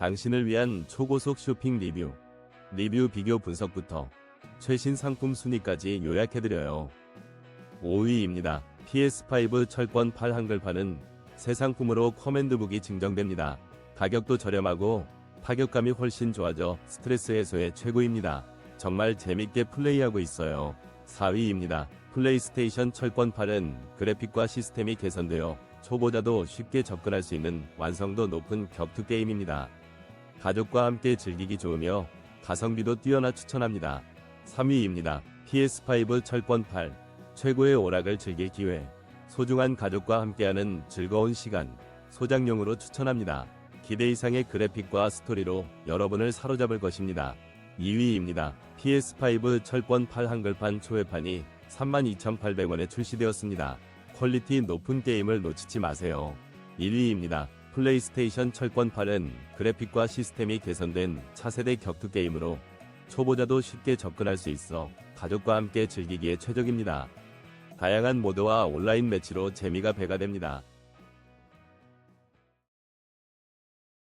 당신을 위한 초고속 쇼핑 리뷰, 리뷰 비교 분석부터 최신 상품 순위까지 요약해드려요. 5위입니다. PS5 철권 8 한글판은 새 상품으로 커맨드북이 증정됩니다. 가격도 저렴하고 타격감이 훨씬 좋아져 스트레스 해소에 최고입니다. 정말 재밌게 플레이하고 있어요. 4위입니다. 플레이스테이션 철권 8은 그래픽과 시스템이 개선되어 초보자도 쉽게 접근할 수 있는 완성도 높은 격투 게임입니다. 가족과 함께 즐기기 좋으며 가성비도 뛰어나 추천합니다. 3위입니다. PS5 철권 8 최고의 오락을 즐길 기회 소중한 가족과 함께하는 즐거운 시간 소장용으로 추천합니다. 기대 이상의 그래픽과 스토리로 여러분을 사로잡을 것입니다. 2위입니다. PS5 철권 8 한글판 초회판이 32,800원에 출시되었습니다. 퀄리티 높은 게임을 놓치지 마세요. 1위입니다. 플레이스테이션 철권 8은 그래픽과 시스템이 개선된 차세대 격투 게임으로 초보자도 쉽게 접근할 수 있어 가족과 함께 즐기기에 최적입니다. 다양한 모드와 온라인 매치로 재미가 배가 됩니다.